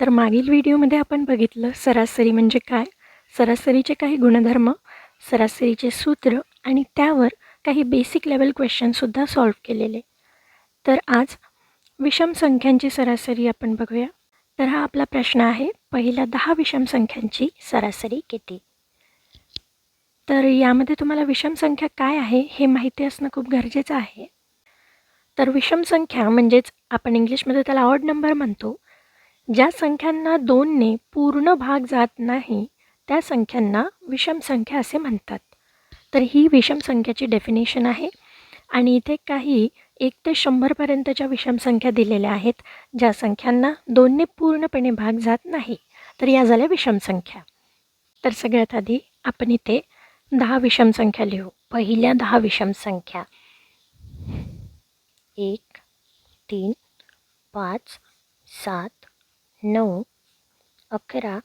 तर मागील व्हिडिओमध्ये आपण बघितलं सरासरी म्हणजे काय? सरासरीचे काही गुणधर्म सरासरीचे सूत्र आणि त्यावर काही बेसिक लेवल क्वेश्चनसुद्धा सॉल्व केलेले. तर आज विषम संख्यांची सरासरी आपण बघूया. तर हा आपला प्रश्न आहे पहिल्या दहा विषम संख्यांची सरासरी किती? तर यामध्ये तुम्हाला विषम संख्या काय आहे हे माहिती असणं खूप गरजेचं आहे. तर विषम संख्या म्हणजेच आपण इंग्लिशमध्ये त्याला ऑड नंबर म्हणतो. ज्या संख्यांना दोनने पूर्ण भाग जात नाही त्या संख्यांना विषम संख्या असे म्हणतात. तर ही विषम संख्याची डेफिनेशन आहे. आणि इथे काही एक ते शंभरपर्यंतच्या विषम संख्या दिलेल्या आहेत ज्या संख्यांना दोनने पूर्णपणे भाग जात नाही. तर या झाल्या विषम संख्या. तर सगळ्यात आधी आपण इथे दहा विषम संख्या लिहू. पहिल्या दहा विषम संख्या. एक तीन पाच सात नऊ अकरा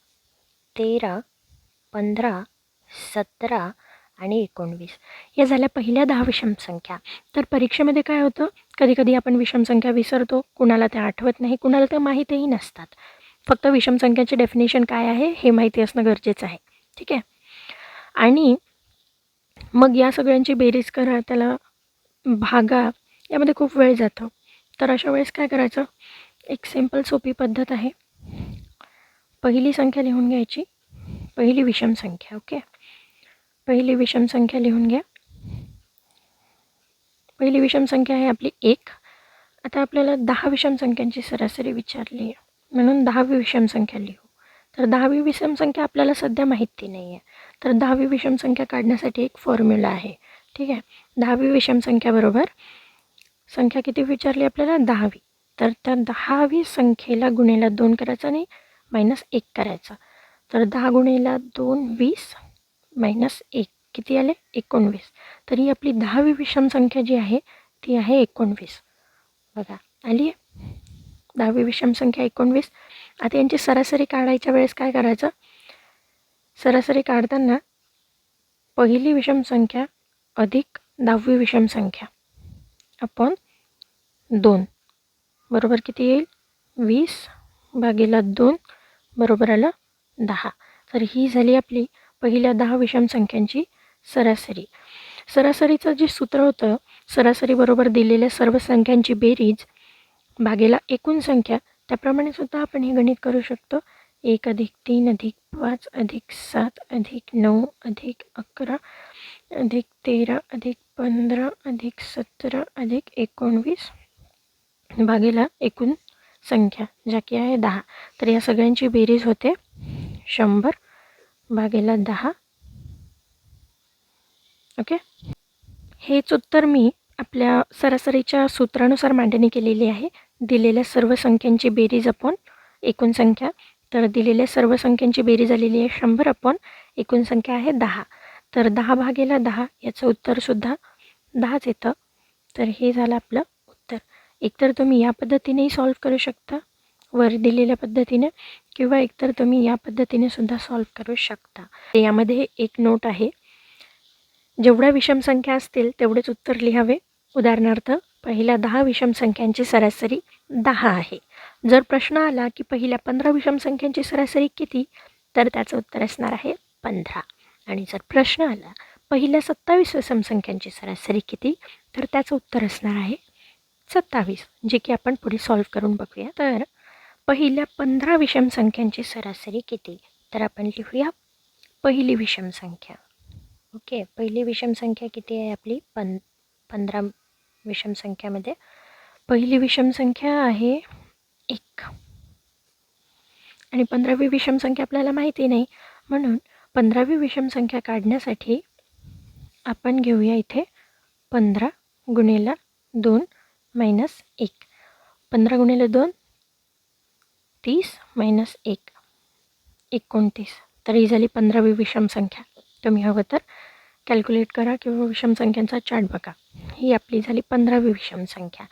तेरा पंधरा सतरा आणि एकोणवीस. या झाल्या पहिल्या दहा विषम संख्या. तर परीक्षेमध्ये काय होतं? कधी कधी आपण विषम संख्या विसरतो. कुणाला त्या आठवत नाही कुणाला त्या माहितीही नसतात. फक्त विषम संख्याचे डेफिनेशन काय आहे हे माहिती असणं गरजेचं आहे. ठीक आहे? आणि मग या सगळ्यांची बेरीज करा त्याला भागा. यामध्ये खूप वेळ जातो. तर अशा वेळेस काय करायचं? एक सिंपल सोपी पद्धत आहे. पहिली संख्या लिहून घ्यायची. पहिली विषम संख्या ओके? पहिली विषम संख्या लिहून घ्या. पहिली विषम संख्या आहे आपली एक. आता आपल्याला दहा विषम संख्यांची सरासरी विचारली आहे. म्हणून दहावी विषम संख्या लिहू. तर दहावी विषम संख्या आपल्याला सध्या माहिती नाही आहे तर दहावी विषम संख्या काढण्यासाठी एक फॉर्म्युला आहे. ठीक आहे? दहावी विषम संख्याबरोबर संख्या किती विचारली आपल्याला? दहावी. तर त्या दहावी संख्येला गुणेला दोन करायचा आणि मायनस एक करायचा. तर दहा गुणेला दोन वीस मायनस एक. किती आले? एकोणवीस. तर ही आपली दहावी विषम संख्या जी आहे ती आहे एकोणवीस. बघा आली आहे? दहावी विषम संख्या एकोणवीस. आता यांची सरासरी काढायच्या वेळेस काय करायचं? सरासरी काढताना पहिली विषम संख्या अधिक दहावी विषम संख्या. आपण दोन. बरोबर किती येईल? वीस भागीला दोन. बरोबर आलं? दहा. तर ही झाली आपली पहिल्या दहा विषम संख्यांची सरासरी. सरासरीचं जे सूत्र होतं सरासरीबरोबर दिलेल्या सर्व संख्यांची बेरीज भागेला एकूण संख्या त्याप्रमाणे सुद्धा आपण हे गणित करू शकतो. एक अधिक तीन अधिक पाच अधिक सात अधिक नऊ अधिक अकरा अधिक तेरा अधिक पंधरा अधिक सतरा अधिक एकोणवीस भागेला एकूण संख्या ज्या की आहे दहा. तर या सगळ्यांची बेरीज होते शंभर भागेला दहा. ओके? हेच उत्तर मी आपल्या सरासरीच्या सूत्रानुसार मांडणी केलेली आहे. दिलेल्या सर्व संख्यांची बेरीज आपण एकूण संख्या तर दिलेल्या सर्व संख्यांची बेरीज आलेली आहे शंभर आपण एकूण संख्या आहे दहा. तर दहा भागेला दहा याचं उत्तरसुद्धा दहाच येतं. तर हे झालं आपलं एकतर तुम्ही या पद्धतीनेही सॉल्व करू शकता वर दिलेल्या पद्धतीने किंवा एकतर तुम्ही या पद्धतीने सुद्धा सॉल्व करू शकता. यामध्ये एक नोट आहे. जेवढ्या विषम संख्या असतील तेवढेच उत्तर लिहावे. उदाहरणार्थ पहिल्या दहा विषम संख्यांची सरासरी दहा आहे. जर प्रश्न आला की पहिल्या पंधरा विषम संख्यांची सरासरी किती तर त्याचं उत्तर असणार आहे पंधरा. आणि जर प्रश्न आला पहिल्या सत्तावीस विषम संख्यांची सरासरी किती तर त्याचं उत्तर असणार आहे सत्तावीस जे की आपण पुढे सॉल्व करून बघूया. तर पहिल्या पंधरा विषम संख्यांची सरासरी किती? तर आपण लिहूया पहिली विषम संख्या. ओके पहिली विषम संख्या किती आहे आपली? पं पंधरा विषम संख्यामध्ये. पहिली विषम संख्या आहे एक. आणि पंधरावी विषम संख्या आपल्याला माहिती नाही. म्हणून पंधरावी विषम संख्या काढण्यासाठी आपण घेऊया इथे पंधरा गुणेला दोन. मायनस एक. पंधरा गुणेला दोन तीस मायनस एक. एकोणतीस. तर ही झाली पंधरावी विषम संख्या. तुम्ही हवं तर कॅल्क्युलेट करा किंवा विषम संख्यांचा चार्ट बघा. ही आपली झाली पंधरावी विषम संख्या.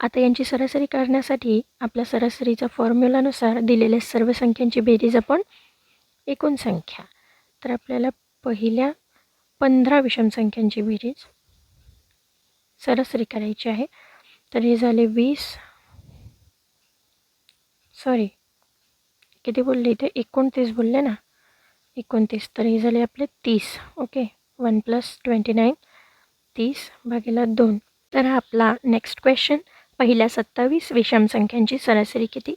आता यांची सरासरी करण्यासाठी आपल्या सरासरीच्या फॉर्म्युलानुसार दिलेल्या सर्व संख्यांची बेरीज आपण एकूण संख्या. तर आपल्याला पहिल्या पंधरा विषम संख्यांची बेरीज सरासरी करायची आहे. तर हे झाले वीस. सॉरी किती बोलले इथे? एकोणतीस बोलले ना? एकोणतीस. तर हे झाले आपले तीस. Okay one plus twenty nine तीस भागीला दोन. तर हा आपला नेक्स्ट क्वेश्चन पहिल्या सत्तावीस विषम संख्यांची सरासरी किती?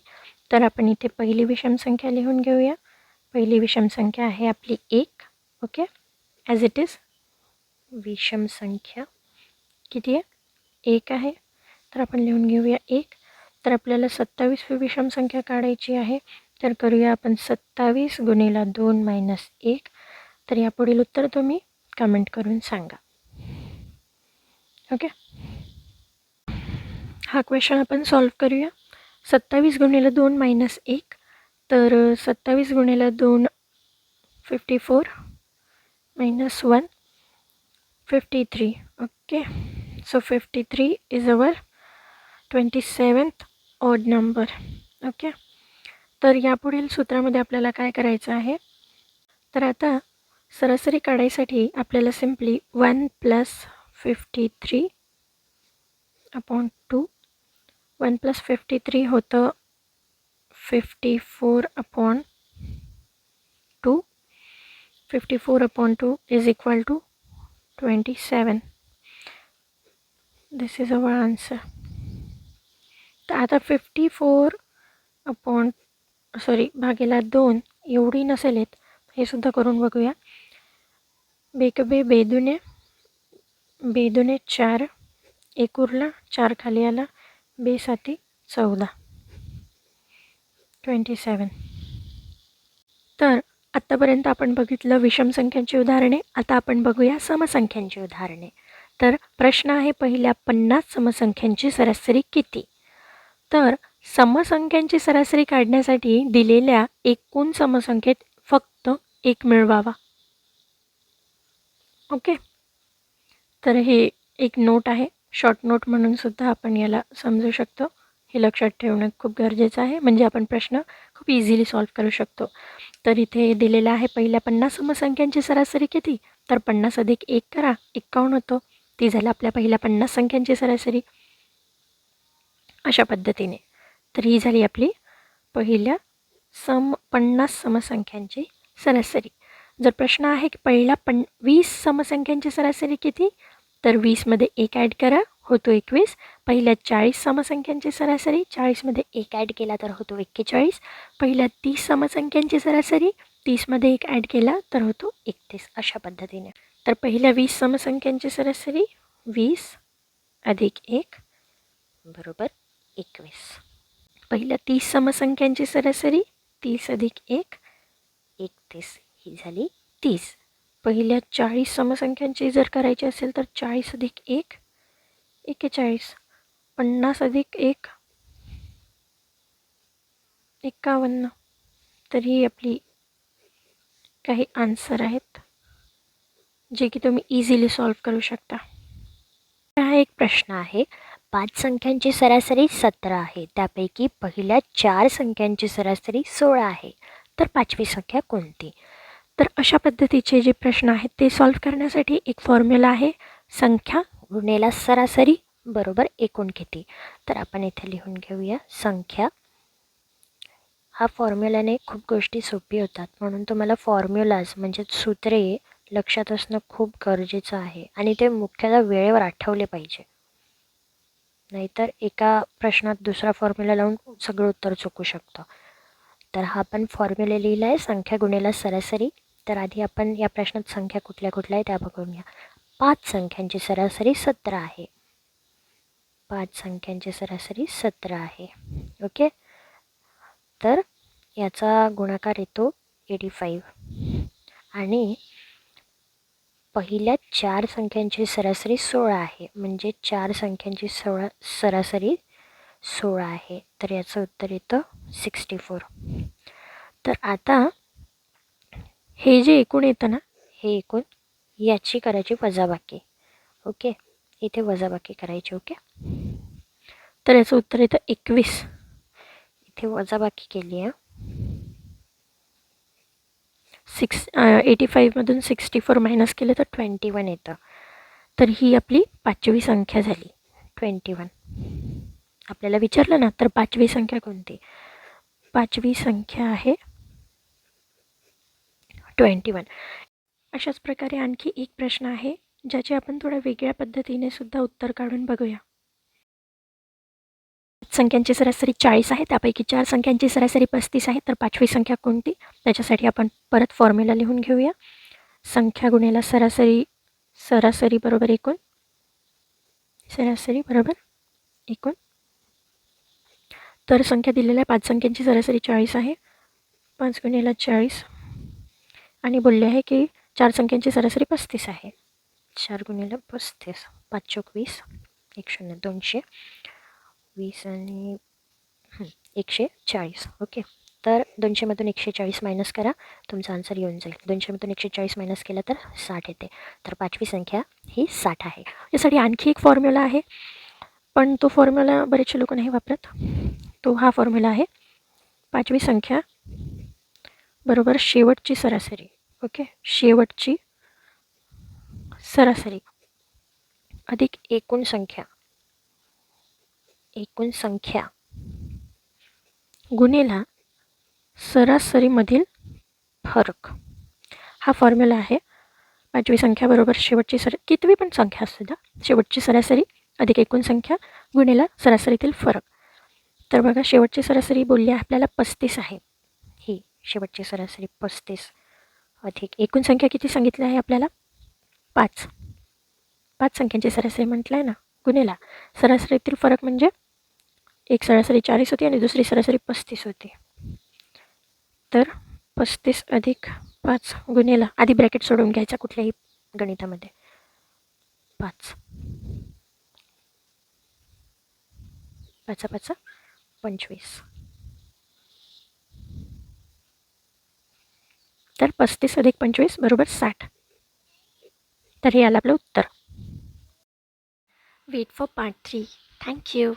तर आपण इथे पहिली विषम संख्या लिहून घेऊया. पहिली विषम संख्या आहे आपली एक. ओके ॲज इट इज विषम संख्या किती आहे? एक आहे. तर आपण लिहून घेऊया एक. तर आपल्याला सत्तावीस विषम संख्या काढायची आहे. तर करूया आपण सत्तावीस गुणिला दोन मायनस एक. तर यापुढील उत्तर तुम्ही कमेंट करून सांगा. ओके हा क्वेश्चन आपण सॉल्व करूया. सत्तावीस गुणिला दोन मायनस एक. तर सत्तावीस गुणिला दोन fifty four minus one fifty three okay so fifty three is our twenty seventh odd number okay तर यापुढील सूत्रामध्ये आपल्याला काय करायचं आहे? तर आता सरासरी काढायसाठी आपल्याला simply one plus fifty three upon two one plus fifty three होतं fifty four upon two fifty four upon two is equal to twenty seven this is our answer तर आता फिफ्टी फोर अपॉन सॉरी भागेला दोन एवढी नसेल येत. हे सुद्धा करून बघूया. बेकबे बेदुने बेदुने चार एक उरला चार खाली आला बेसाती चौदा. ट्वेंटी सेवन तर आत्तापर्यंत आपण बघितलं विषम संख्यांची उदाहरणे आता आपण बघूया समसंख्यांची उदाहरणे. तर प्रश्न आहे पहिल्या पन्नास समसंख्यांची सरासरी किती? तर समसंख्यांची सरासरी काढण्यासाठी दिलेल्या एकूण समसंख्येत फक्त एक मिळवावा. ओके? तर हे एक नोट आहे. शॉर्ट नोट म्हणून सुद्धा आपण याला समजू शकतो. हे लक्षात ठेवणं खूप गरजेचं आहे. म्हणजे आपण प्रश्न खूप इझिली सॉल्व करू शकतो. तर इथे दिलेलं आहे पहिल्या पन्नास समसंख्यांची सरासरी किती? तर पन्नास अधिक एक करा. एक्कावन्न होतो. ती झालं आपल्या पहिल्या पन्नास संख्यांची सरासरी. अशा पद्धतीने. तर ही झाली आपली पहिल्या सम पन्नास समसंख्यांची सरासरी. जर प्रश्न आहे की पहिला पन वीस समसंख्यांची सरासरी किती? तर वीसमध्ये एक ॲड करा होतो एकवीस. पहिल्या चाळीस समसंख्यांची सरासरी चाळीसमध्ये एक ॲड केला तर होतो एक्केचाळीस. पहिल्या तीस समसंख्यांची सरासरी तीसमध्ये एक ॲड केला तर होतो एकतीस अशा पद्धतीने. तर पहिल्या वीस समसंख्यांची सरासरी वीस अधिक एक बरोबर? एकवीस. पहिल्या तीस समसंख्यांची सरासरी तीस अधिक एक एकतीस ही झाली तीस. पहिल्या चाळीस समसंख्यांची जर करायची असेल तर चाळीस अधिक एक एक्केचाळीस पन्नास अधिक एक एक्कावन्न तर ही आपली काही आन्सर आहेत जे की तुम्ही इझिली सॉल्व करू शकता. हा एक प्रश्न आहे. पाच संख्यांची सरासरी सतरा आहे. त्यापैकी पहिल्या चार संख्यांची सरासरी सोळा आहे. तर पाचवी संख्या कोणती? तर अशा पद्धतीचे जे प्रश्न आहेत ते सॉल्व करण्यासाठी एक फॉर्म्युला आहे. संख्या गुणेला सरासरी बरोबर एकूण किती? तर आपण इथे लिहून घेऊया. संख्या. हा फॉर्म्युलाने खूप गोष्टी सोपी होतात. म्हणून तुम्हाला फॉर्म्युलाज म्हणजे सूत्रे लक्षात असणं खूप गरजेचं आहे. आणि ते मुख्यतः वेळेवर आठवले पाहिजे. नाहीतर एका प्रश्नात दुसरा फॉर्म्युला लावून सगळं उत्तर चुकू शकतं. तर हा आपण फॉर्म्युला लिहिला आहे संख्या गुणेला सरासरी. तर आधी आपण या प्रश्नात संख्या कुठल्या कुठल्या आहे त्या बघून घ्या. पाच संख्यांची सरासरी सतरा आहे. पाच संख्यांची सरासरी सतरा आहे. ओके? तर याचा गुणाकार येतो एटी फाईव्ह आणि पहिल्या चार संख्यांची सरासरी सोळा आहे. म्हणजे चार संख्यांची सोळा सरासरी सोळा आहे. तर याचं उत्तर येतं सिक्स्टी फोर तर आता हे जे एकूण येतं ना हे एकूण याची करायची वजाबाकी. ओके? इथे वजाबाकी करायची ओके? तर याचं उत्तर येतं एकवीस. इथे वजाबाकी केली आहे. सिक्स एटी फाईव्हमधून सिक्स्टी फोर मायनस केलं तर ट्वेंटी वन येतं. तर ही आपली पाचवी संख्या झाली ट्वेंटी वन आपल्याला विचारलं ना तर पाचवी संख्या कोणती? पाचवी संख्या आहे ट्वेंटी वन अशाच प्रकारे आणखी एक प्रश्न आहे ज्याचे आपण थोड्या वेगळ्या पद्धतीने सुद्धा उत्तर काढून बघूया. संख्यांची सरासरी चाळीस आहे त्यापैकी चार संख्यांची सरासरी पस्तीस आहे तर पाचवी संख्या कोणती? त्याच्यासाठी आपण परत फॉर्म्युला लिहून घेऊया. संख्या गुणेला सरासरी सरासरी बरोबर एकूण सरासरी बरोबर एकूण. तर संख्या दिलेल्या पाच संख्यांची सरासरी चाळीस आहे पाच गुणेला चाळीस. आणि बोलले आहे की चार संख्यांची सरासरी पस्तीस आहे. चार गुणेला पस्तीस पाच चोवीस वीस एक शून्य दोनशे. वीस आणि एकशे चाळीस. ओके. तर दोनशेमधून एकशे चाळीस मायनस करा. तुमचा आन्सर येऊन जाईल. दोनशेमधून एकशे चाळीस मायनस केलं तर साठ येते. तर पाचवी संख्या ही साठ आहे. यासाठी आणखी एक फॉर्म्युला आहे. पण तो फॉर्म्युला बरेचसे लोक नाही वापरत. तो हा फॉर्म्युला आहे. पाचवी संख्या बरोबर शेवटची सरासरी. ओके? शेवटची सरासरी. अधिक एकूण संख्या. एकूण संख्या. गुन्हेला सरासरीमधील फरक. हा फॉर्म्युला आहे. पाचवी संख्या बरोबर शेवटची सर कितवी पण संख्या असू द्या शेवटची सरासरी अधिक एकूण संख्या गुणेला सरासरीतील फरक. तर बघा शेवटची सरासरी बोलली आहे आपल्याला पस्तीस आहे. ही शेवटची सरासरी पस्तीस अधिक एकूण संख्या किती सांगितली आहे आपल्याला? पाच. पाच संख्यांची सरासरी म्हटलं आहे ना गुन्हेला सरासरीतील फरक म्हणजे एक सरासरी चाळीस होती आणि दुसरी सरासरी पस्तीस होती. तर पस्तीस अधिक पाच गुन्हेला आधी ब्रॅकेट सोडून घ्यायचा कुठल्याही गणितामध्ये. पाच. पाचा पाचा पंचवीस. तर पस्तीस अधिक पंचवीस बरोबर साठ. तर हे आलं आपलं उत्तर. Wait for part three thank you